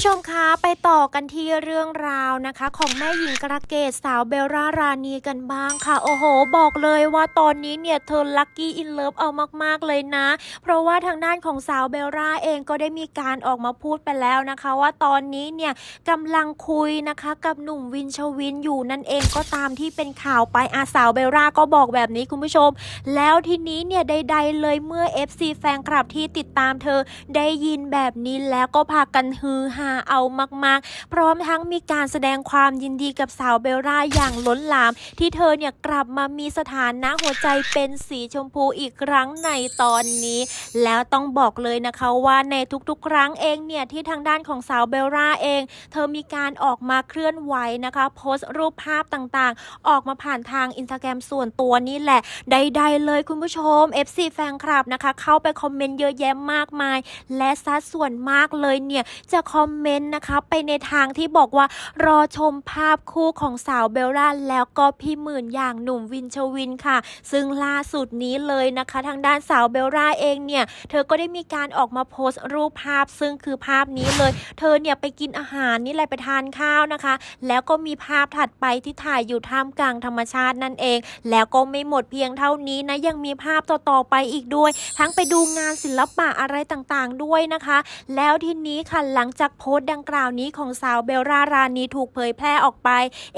ผู้ชมคะไปต่อกันที่เรื่องราวนะคะ ของแม่หญิงกระเกตสาวเบลล่ารานีกันบ้างค่ะ โอ้โห บอกเลยว่าตอนนี้เนี่ยเธอลัคกี้อินเลิฟเอามากๆเลยนะ เพราะว่าทางด้านของสาวเบลล่าเองก็ได้มีการออกมาพูดไปแล้วนะคะ ว่าตอนนี้เนี่ยกำลังคุยนะคะกับหนุ่มวินชวินอยู่นั่นเองก็ตามที่เป็นข่าวไปอาสาวเบลล่าก็บอกแบบนี้คุณผู้ชม แล้วทีนี้เนี่ยใด ๆ เลยเมื่อ FC แฟนคลับที่ติดตามเธอได้ยินแบบนี้แล้วก็พากันฮือฮาเอามากๆ พร้อมทั้งมีการแสดงความยินดีกับสาวเบลล่าอย่างล้นหลาม ที่เธอเนี่ยกลับมามีสถานะหัวใจเป็นสีชมพูอีกครั้งในตอนนี้ แล้วต้องบอกเลยนะคะว่าในทุกๆ ครั้งเองเนี่ยที่ทางด้านของสาวเบลล่าเอง เธอมีการออกมาเคลื่อนไหวนะคะ โพสต์รูปภาพต่างๆ ออกมาผ่านทางอินสตาแกรมส่วนตัวนี่แหละใดๆเลยคุณผู้ชม FC แฟนคลับนะคะ เข้าไปคอมเมนต์เยอะแยะมากมาย และสัดส่วนมากเลยเนี่ยจะคอมเมนต์นะคะ ไปในทางที่บอกว่ารอชมภาพคู่ของสาวเบลล่าแล้วก็พี่หมื่นอย่างหนุ่มวินชวินค่ะ ซึ่งล่าสุดนี้เลยนะคะ ทางด้านสาวเบลล่าเองเนี่ย เธอก็ได้มีการออกมาโพสต์รูปภาพ ซึ่งคือภาพนี้เลย เธอเนี่ยไปกินอาหารนี่แหละไปทานข้าวนะคะ แล้วก็มีภาพถัดไปที่ถ่ายอยู่ท่ามกลางธรรมชาตินั่นเอง แล้วก็ไม่หมดเพียงเท่านี้นะยังมีภาพต่อๆไปอีกด้วย ทั้งไปดูงานศิลปะอะไรต่างๆด้วยนะคะ แล้วทีนี้ค่ะหลังจากโพสต์ดังกล่าวนี้ของสาวเบลลารานีถูกเผยแพร่ออกไป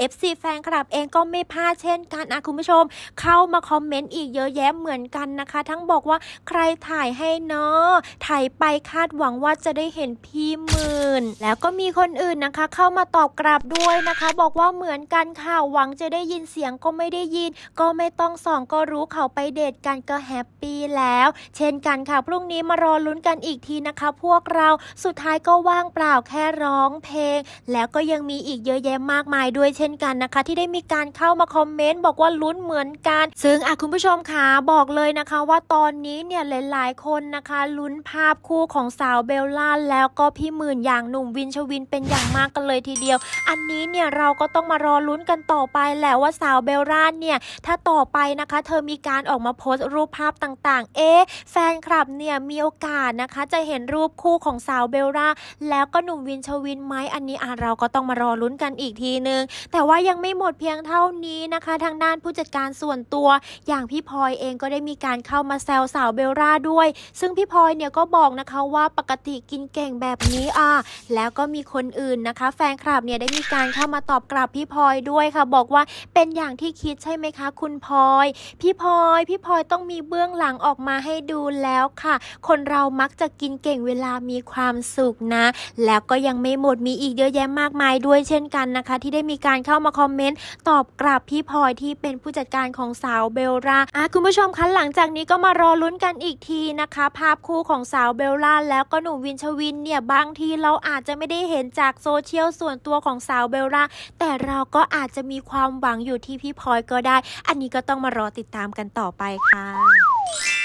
FC แฟนคลับเองก็ไม่พลาดเช่นกันอะคุณผู้ชม เข้ามาคอมเมนต์อีกเยอะแยะเหมือนกันนะคะ ทั้งบอกว่าใครถ่ายให้เนาะถ่ายไปคาดหวังว่าจะได้เห็นพี่หมื่น แล้วก็มีคนอื่นนะคะ เข้ามาตอบกลับด้วยนะคะ บอกว่าเหมือนกันค่ะหวังจะได้ยินเสียงก็ไม่ได้ยิน ก็ไม่ต้องส่องก็รู้เขาไปเดทกันก็แฮปปี้แล้ว เช่นกันค่ะพรุ่งนี้มารอลุ้นกันอีกทีนะคะ พวกเราสุดท้ายก็ว่างเปล่าแค่ร้องเพลง แล้วก็ยังมีอีกเยอะแยะมากมายด้วยเช่นกันนะคะ ที่ได้มีการเข้ามาคอมเมนต์บอกว่าลุ้นเหมือนกัน ซึ่งอะคุณผู้ชมคะบอกเลยนะคะ ว่าตอนนี้เนี่ยหลายๆ คนนะคะ ลุ้นภาพคู่ของสาวเบลล่าแล้วก็พี่หมื่นอย่างหนุ่มวินชวินเป็นอย่างมากกันเลยทีเดียว อันนี้เนี่ยเราก็ต้องมารอลุ้นกันต่อไปแหละว่าสาวเบลล่าเนี่ยถ้าต่อไปนะคะ เธอมีการออกมาโพสต์รูปภาพต่างๆ เอ๊แฟนคลับเนี่ยมีโอกาสนะคะ จะเห็นรูปคู่ของสาวเบลล่าแล้วก็หนุ่มวินชวินไหมอันนี้อะเราก็ต้องมารอลุ้นกันอีกทีนึง แต่ว่ายังไม่หมดเพียงเท่านี้นะคะ ทางด้านผู้จัดการส่วนตัว อย่างพี่พลอยเองก็ได้มีการเข้ามาแซวสาวเบลล่าด้วย ซึ่งพี่พลอยเนี่ยก็บอกนะคะว่าปกติกินเก่งแบบนี้อะแล้วก็มีคนอื่นนะคะ แฟนคลับเนี่ยได้มีการเข้ามาตอบกลับพี่พลอยด้วยค่ะ บอกว่าเป็นอย่างที่คิดใช่ไหมคะ คุณพลอย พี่พลอย พี่พลอยต้องมีเบื้องหลังออกมาให้ดูแล้วค่ะ คนเรามักจะกินเก่งเวลามีความสุขนะแล้วก็ยังไม่หมดมีอีกเยอะแยะมากมายด้วยเช่นกันนะคะ ที่ได้มีการเข้ามาคอมเมนต์ตอบกลับพี่พลอยที่เป็นผู้จัดการของสาวเบลล่าอะคุณผู้ชมคะหลังจากนี้ก็มารอลุ้นกันอีกทีนะคะ ภาพคู่ของสาวเบลล่าแล้วก็หนุ่มวินชวินเนี่ยบางทีเราอาจจะไม่ได้เห็นจากโซเชียลส่วนตัวของสาวเบลล่าแต่เราก็อาจจะมีความหวังอยู่ที่พี่พลอยก็ได้ อันนี้ก็ต้องมารอติดตามกันต่อไปค่ะ